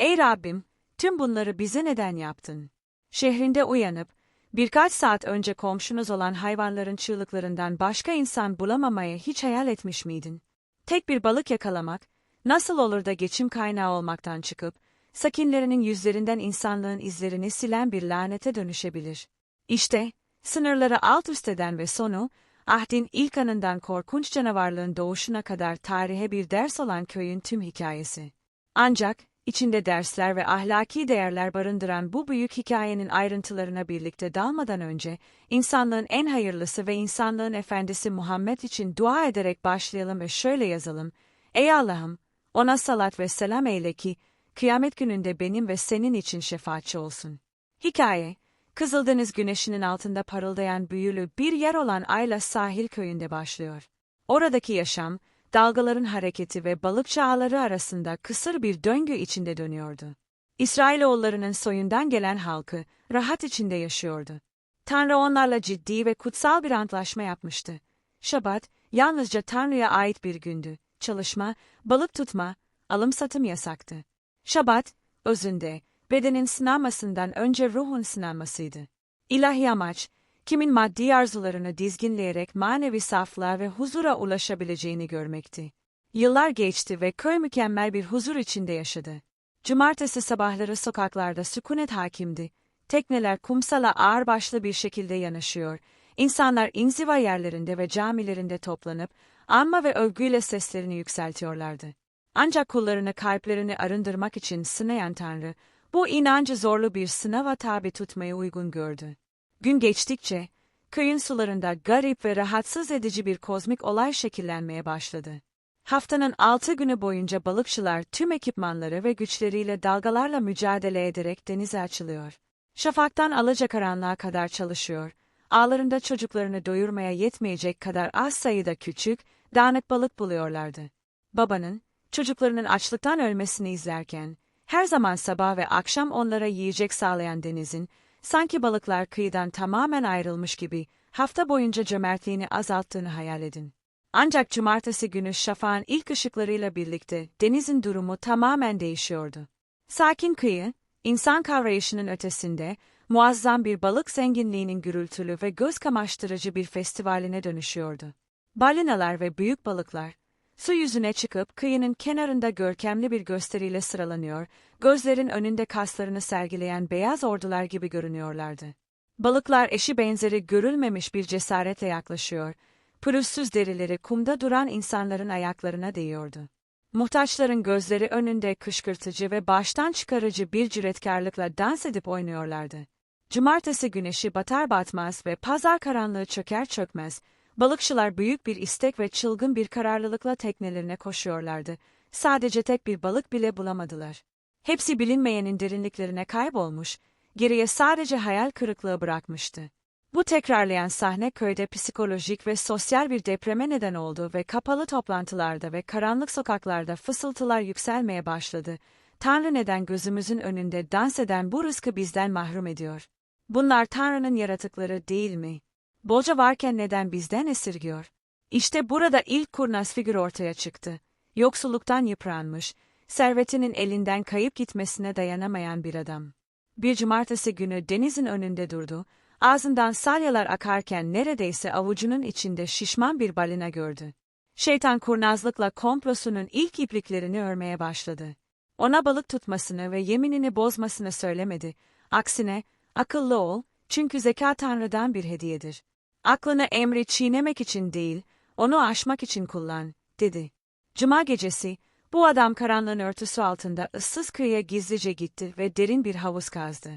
Ey Rabbim, tüm bunları bize neden yaptın? Şehrinde uyanıp, birkaç saat önce komşunuz olan hayvanların çığlıklarından başka insan bulamamayı hiç hayal etmiş miydin? Tek bir balık yakalamak, nasıl olur da geçim kaynağı olmaktan çıkıp, sakinlerinin yüzlerinden insanlığın izlerini silen bir lanete dönüşebilir. İşte, sınırları alt üst eden ve sonu, ahdin ilk anından korkunç canavarlığın doğuşuna kadar tarihe bir ders olan köyün tüm hikayesi. Ancak, içinde dersler ve ahlaki değerler barındıran bu büyük hikayenin ayrıntılarına birlikte dalmadan önce, insanlığın en hayırlısı ve insanlığın efendisi Muhammed için dua ederek başlayalım ve şöyle yazalım. Ey Allah'ım, ona salat ve selam eyle ki, kıyamet gününde benim ve senin için şefaatçi olsun. Hikaye, Kızıldeniz güneşinin altında parıldayan büyülü bir yer olan Ayla sahil köyünde başlıyor. Oradaki yaşam, dalgaların hareketi ve balıkçı ağları arasında kısır bir döngü içinde dönüyordu. İsrailoğullarının soyundan gelen halkı, rahat içinde yaşıyordu. Tanrı onlarla ciddi ve kutsal bir antlaşma yapmıştı. Şabat, yalnızca Tanrı'ya ait bir gündü. Çalışma, balık tutma, alım satım yasaktı. Şabat, özünde, bedenin sınanmasından önce ruhun sınanmasıydı. İlahi amaç, kimin maddi arzularını dizginleyerek manevi saflığa ve huzura ulaşabileceğini görmekti. Yıllar geçti ve köy mükemmel bir huzur içinde yaşadı. Cumartesi sabahları sokaklarda sükunet hakimdi. Tekneler kumsala ağırbaşlı bir şekilde yanaşıyor. İnsanlar inziva yerlerinde ve camilerinde toplanıp, anma ve övgüyle seslerini yükseltiyorlardı. Ancak kullarını kalplerini arındırmak için sınayan Tanrı, bu inancı zorlu bir sınava tabi tutmayı uygun gördü. Gün geçtikçe, köyün sularında garip ve rahatsız edici bir kozmik olay şekillenmeye başladı. Haftanın altı günü boyunca balıkçılar tüm ekipmanları ve güçleriyle dalgalarla mücadele ederek denize açılıyor. Şafaktan alacakaranlığa kadar çalışıyor, ağlarında çocuklarını doyurmaya yetmeyecek kadar az sayıda küçük, dağınık balık buluyorlardı. Babanın, çocuklarının açlıktan ölmesini izlerken, her zaman sabah ve akşam onlara yiyecek sağlayan denizin, sanki balıklar kıyıdan tamamen ayrılmış gibi, hafta boyunca cömertliğini azalttığını hayal edin. Ancak cumartesi günü şafağın ilk ışıklarıyla birlikte denizin durumu tamamen değişiyordu. Sakin kıyı, insan kavrayışının ötesinde, muazzam bir balık zenginliğinin gürültülü ve göz kamaştırıcı bir festivaline dönüşüyordu. Balinalar ve büyük balıklar, su yüzüne çıkıp kıyının kenarında görkemli bir gösteriyle sıralanıyor, gözlerin önünde kaslarını sergileyen beyaz ordular gibi görünüyorlardı. Balıklar eşi benzeri görülmemiş bir cesaretle yaklaşıyor, pürüzsüz derileri kumda duran insanların ayaklarına değiyordu. Muhtaçların gözleri önünde kışkırtıcı ve baştan çıkarıcı bir cüretkarlıkla dans edip oynuyorlardı. Cumartesi güneşi batar batmaz ve pazar karanlığı çöker çökmez, balıkçılar büyük bir istek ve çılgın bir kararlılıkla teknelerine koşuyorlardı. Sadece tek bir balık bile bulamadılar. Hepsi bilinmeyenin derinliklerine kaybolmuş, geriye sadece hayal kırıklığı bırakmıştı. Bu tekrarlayan sahne köyde psikolojik ve sosyal bir depreme neden oldu ve kapalı toplantılarda ve karanlık sokaklarda fısıltılar yükselmeye başladı. Tanrı neden gözümüzün önünde dans eden bu rızkı bizden mahrum ediyor? Bunlar Tanrı'nın yaratıkları değil mi? Bolca varken neden bizden esirgiyor? İşte burada ilk kurnaz figür ortaya çıktı. Yoksulluktan yıpranmış, servetinin elinden kayıp gitmesine dayanamayan bir adam. Bir cumartesi günü denizin önünde durdu, ağzından salyalar akarken neredeyse avucunun içinde şişman bir balina gördü. Şeytan kurnazlıkla komplosunun ilk ipliklerini örmeye başladı. Ona balık tutmasını ve yeminini bozmasını söylemedi. Aksine, akıllı ol, çünkü zeka Tanrı'dan bir hediyedir. Aklını emri çiğnemek için değil, onu aşmak için kullan, dedi. Cuma gecesi, bu adam karanlığın örtüsü altında ıssız kıyıya gizlice gitti ve derin bir havuz kazdı.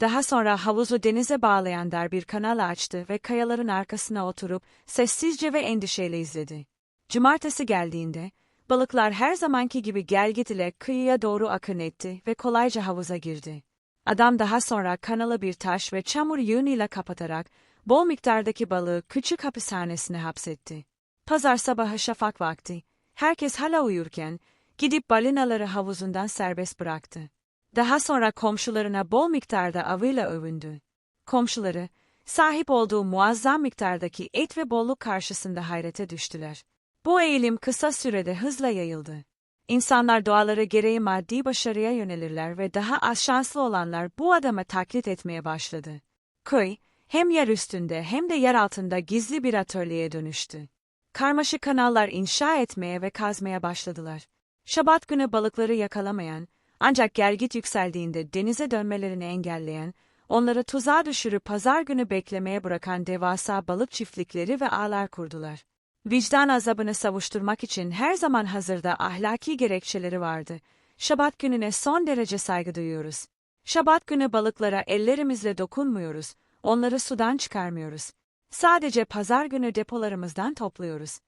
Daha sonra havuzu denize bağlayan dar bir kanal açtı ve kayaların arkasına oturup sessizce ve endişeyle izledi. Cumartesi geldiğinde, balıklar her zamanki gibi gelgit ile kıyıya doğru akın etti ve kolayca havuza girdi. Adam daha sonra kanalı bir taş ve çamur yığınıyla kapatarak, bol miktardaki balığı küçük hapishanesine hapsetti. Pazar sabahı şafak vakti, herkes hala uyurken, gidip balinaları havuzundan serbest bıraktı. Daha sonra komşularına bol miktarda avıyla övündü. Komşuları, sahip olduğu muazzam miktardaki et ve bolluk karşısında hayrete düştüler. Bu eğilim kısa sürede hızla yayıldı. İnsanlar doğaları gereği maddi başarıya yönelirler ve daha az şanslı olanlar bu adamı taklit etmeye başladı. Köy, hem yer üstünde hem de yer altında gizli bir atölyeye dönüştü. Karmaşık kanallar inşa etmeye ve kazmaya başladılar. Şabat günü balıkları yakalamayan, ancak gergit yükseldiğinde denize dönmelerini engelleyen, onları tuzağa düşürüp pazar günü beklemeye bırakan devasa balık çiftlikleri ve ağlar kurdular. Vicdan azabını savuşturmak için her zaman hazırda ahlaki gerekçeleri vardı. Şabat gününe son derece saygı duyuyoruz. Şabat günü balıklara ellerimizle dokunmuyoruz, onları sudan çıkarmıyoruz. Sadece pazar günü depolarımızdan topluyoruz.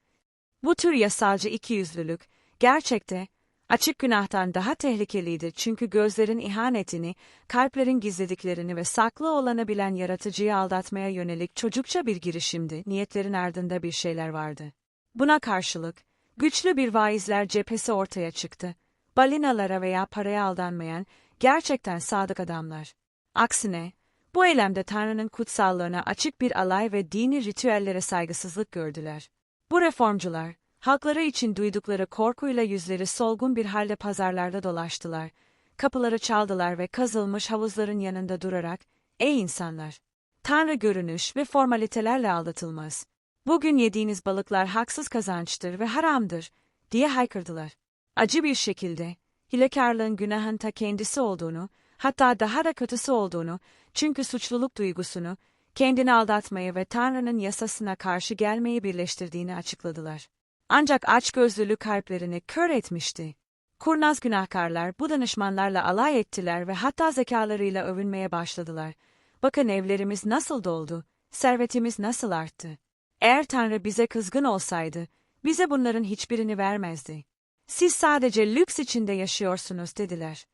Bu tür yasalcı ikiyüzlülük, gerçekte, açık günahtan daha tehlikelidir çünkü gözlerin ihanetini, kalplerin gizlediklerini ve saklı olanı bilen yaratıcıyı aldatmaya yönelik çocukça bir girişimdi, niyetlerin ardında bir şeyler vardı. Buna karşılık, güçlü bir vaizler cephesi ortaya çıktı. Balinalara veya paraya aldanmayan, gerçekten sadık adamlar. Aksine, bu eylemde Tanrı'nın kutsallığına açık bir alay ve dini ritüellere saygısızlık gördüler. Bu reformcular, halkları için duydukları korkuyla yüzleri solgun bir halde pazarlarda dolaştılar. Kapıları çaldılar ve kazılmış havuzların yanında durarak, ''Ey insanlar! Tanrı görünüş ve formalitelerle aldatılmaz. Bugün yediğiniz balıklar haksız kazançtır ve haramdır.'' diye haykırdılar. Acı bir şekilde, hilekarlığın günahın ta kendisi olduğunu, hatta daha da kötüsü olduğunu, çünkü suçluluk duygusunu, kendini aldatmayı ve Tanrı'nın yasasına karşı gelmeyi birleştirdiğini açıkladılar. Ancak açgözlülük kalplerini kör etmişti. Kurnaz günahkarlar bu danışmanlarla alay ettiler ve hatta zekalarıyla övünmeye başladılar. Bakın evlerimiz nasıl doldu, servetimiz nasıl arttı. Eğer Tanrı bize kızgın olsaydı, bize bunların hiçbirini vermezdi. Siz sadece lüks içinde yaşıyorsunuz dediler.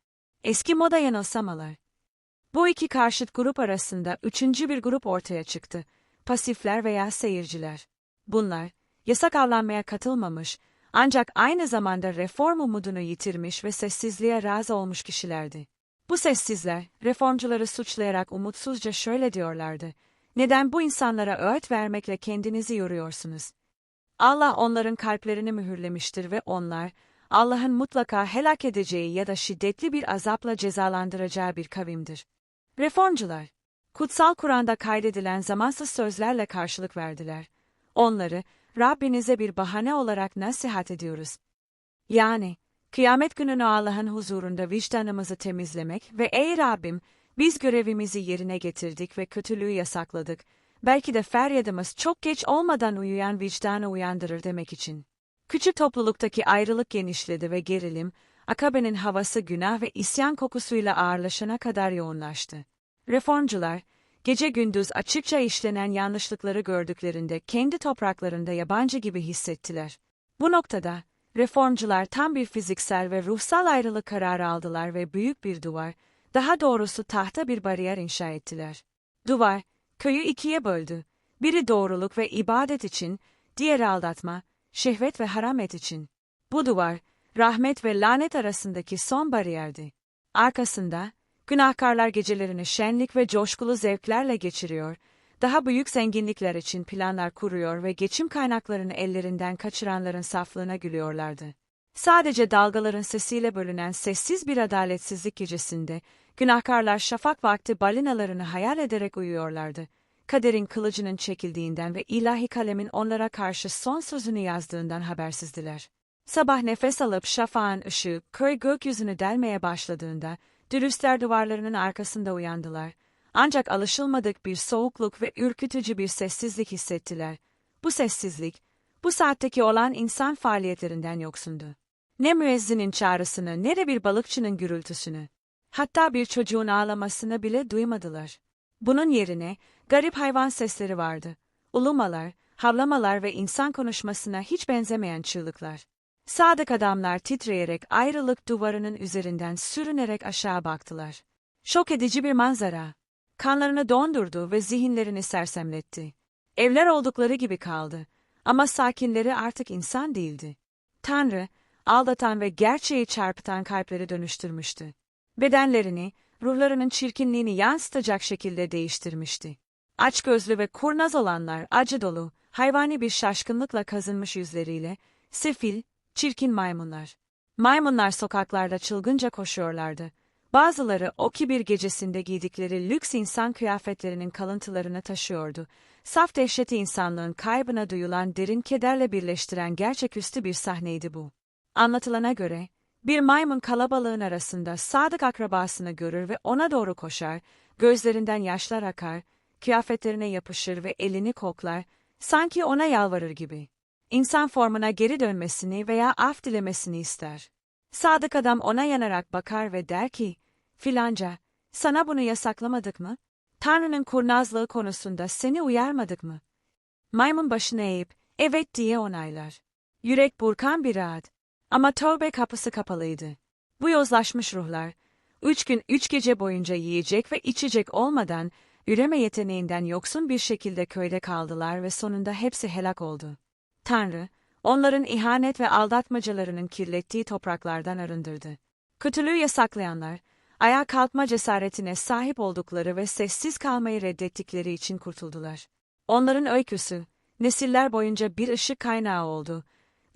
Eski moda yanılsamalar. Bu iki karşıt grup arasında üçüncü bir grup ortaya çıktı. Pasifler veya seyirciler. Bunlar, yasak avlanmaya katılmamış, ancak aynı zamanda reform umudunu yitirmiş ve sessizliğe razı olmuş kişilerdi. Bu sessizler, reformcuları suçlayarak umutsuzca şöyle diyorlardı. Neden bu insanlara öğüt vermekle kendinizi yoruyorsunuz? Allah onların kalplerini mühürlemiştir ve onlar, Allah'ın mutlaka helak edeceği ya da şiddetli bir azapla cezalandıracağı bir kavimdir. Reformcular, kutsal Kur'an'da kaydedilen zamansız sözlerle karşılık verdiler. Onları, Rabbinize bir bahane olarak nasihat ediyoruz. Yani, kıyamet gününü Allah'ın huzurunda vicdanımızı temizlemek ve ey Rabbim, biz görevimizi yerine getirdik ve kötülüğü yasakladık. Belki de feryadımız çok geç olmadan uyuyan vicdanı uyandırır demek için. Küçük topluluktaki ayrılık genişledi ve gerilim, Akabe'nin havası günah ve isyan kokusuyla ağırlaşana kadar yoğunlaştı. Reformcular, gece gündüz açıkça işlenen yanlışlıkları gördüklerinde kendi topraklarında yabancı gibi hissettiler. Bu noktada, reformcular tam bir fiziksel ve ruhsal ayrılık kararı aldılar ve büyük bir duvar, daha doğrusu tahta bir bariyer inşa ettiler. Duvar, köyü ikiye böldü. Biri doğruluk ve ibadet için, diğeri aldatma, şehvet ve haramet için. Bu duvar, rahmet ve lanet arasındaki son bariyerdi. Arkasında, günahkarlar gecelerini şenlik ve coşkulu zevklerle geçiriyor, daha büyük zenginlikler için planlar kuruyor ve geçim kaynaklarını ellerinden kaçıranların saflığına gülüyorlardı. Sadece dalgaların sesiyle bölünen sessiz bir adaletsizlik gecesinde, günahkarlar şafak vakti balinalarını hayal ederek uyuyorlardı. Kaderin kılıcının çekildiğinden ve ilahi kalemin onlara karşı son sözünü yazdığından habersizdiler. Sabah nefes alıp şafağın ışığı köy gökyüzünü delmeye başladığında, dürüstler duvarlarının arkasında uyandılar. Ancak alışılmadık bir soğukluk ve ürkütücü bir sessizlik hissettiler. Bu sessizlik, bu saatteki olan insan faaliyetlerinden yoksundu. Ne müezzinin çağrısını ne de bir balıkçının gürültüsünü. Hatta bir çocuğun ağlamasını bile duymadılar. Bunun yerine garip hayvan sesleri vardı. Ulumalar, havlamalar ve insan konuşmasına hiç benzemeyen çığlıklar. Sadık adamlar titreyerek ayrılık duvarının üzerinden sürünerek aşağı baktılar. Şok edici bir manzara. Kanlarını dondurdu ve zihinlerini sersemletti. Evler oldukları gibi kaldı. Ama sakinleri artık insan değildi. Tanrı, aldatan ve gerçeği çarpıtan kalpleri dönüştürmüştü. Bedenlerini, ruhlarının çirkinliğini yansıtacak şekilde değiştirmişti. Açgözlü ve kurnaz olanlar acı dolu, hayvani bir şaşkınlıkla kazınmış yüzleriyle, sefil, çirkin maymunlar. Maymunlar sokaklarda çılgınca koşuyorlardı. Bazıları o kibir gecesinde giydikleri lüks insan kıyafetlerinin kalıntılarını taşıyordu. Saf dehşeti insanlığın kaybına duyulan derin kederle birleştiren gerçeküstü bir sahneydi bu. Anlatılana göre, bir maymun kalabalığın arasında sadık akrabasını görür ve ona doğru koşar, gözlerinden yaşlar akar, kıyafetlerine yapışır ve elini koklar, sanki ona yalvarır gibi. İnsan formuna geri dönmesini veya af dilemesini ister. Sadık adam ona yanarak bakar ve der ki, filanca, sana bunu yasaklamadık mı? Tanrı'nın kurnazlığı konusunda seni uyarmadık mı? Maymun başını eğip, evet diye onaylar. Yürek burkan bir rahat. Ama tövbe kapısı kapalıydı. Bu yozlaşmış ruhlar, üç gün üç gece boyunca yiyecek ve içecek olmadan, üreme yeteneğinden yoksun bir şekilde köyde kaldılar ve sonunda hepsi helak oldu. Tanrı, onların ihanet ve aldatmacalarının kirlettiği topraklardan arındırdı. Kötülüğü yasaklayanlar, ayağa kalkma cesaretine sahip oldukları ve sessiz kalmayı reddettikleri için kurtuldular. Onların öyküsü, nesiller boyunca bir ışık kaynağı oldu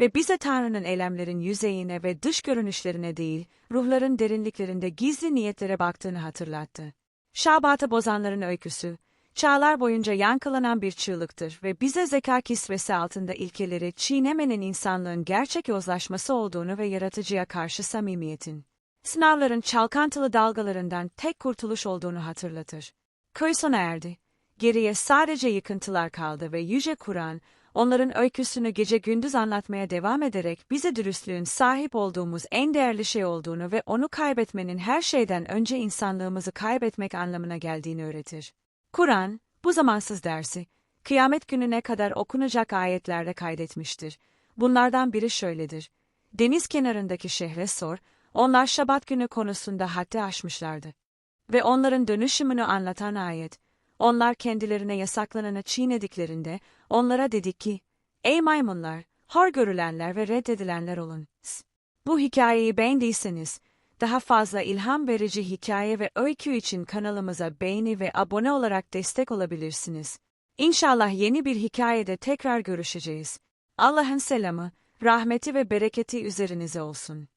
ve bize Tanrı'nın eylemlerin yüzeyine ve dış görünüşlerine değil, ruhların derinliklerinde gizli niyetlere baktığını hatırlattı. Şabat'ı bozanların öyküsü, çağlar boyunca yankılanan bir çığlıktır ve bize zeka kisvesi altında ilkeleri çiğnemenin insanlığın gerçek yozlaşması olduğunu ve yaratıcıya karşı samimiyetin, sınavların çalkantılı dalgalarından tek kurtuluş olduğunu hatırlatır. Köy sona erdi. Geriye sadece yıkıntılar kaldı ve Yüce Kur'an, onların öyküsünü gece gündüz anlatmaya devam ederek bize dürüstlüğün sahip olduğumuz en değerli şey olduğunu ve onu kaybetmenin her şeyden önce insanlığımızı kaybetmek anlamına geldiğini öğretir. Kur'an, bu zamansız dersi, kıyamet gününe kadar okunacak ayetlerde kaydetmiştir. Bunlardan biri şöyledir. Deniz kenarındaki şehre sor, onlar şabat günü konusunda haddi aşmışlardı. Ve onların dönüşümünü anlatan ayet, onlar kendilerine yasaklananı çiğnediklerinde, onlara dedik ki, Ey maymunlar, hor görülenler ve reddedilenler olun. Bu hikayeyi beğendiyseniz, daha fazla ilham verici hikaye ve öykü için kanalımıza beğeni ve abone olarak destek olabilirsiniz. İnşallah yeni bir hikayede tekrar görüşeceğiz. Allah'ın selamı, rahmeti ve bereketi üzerinize olsun.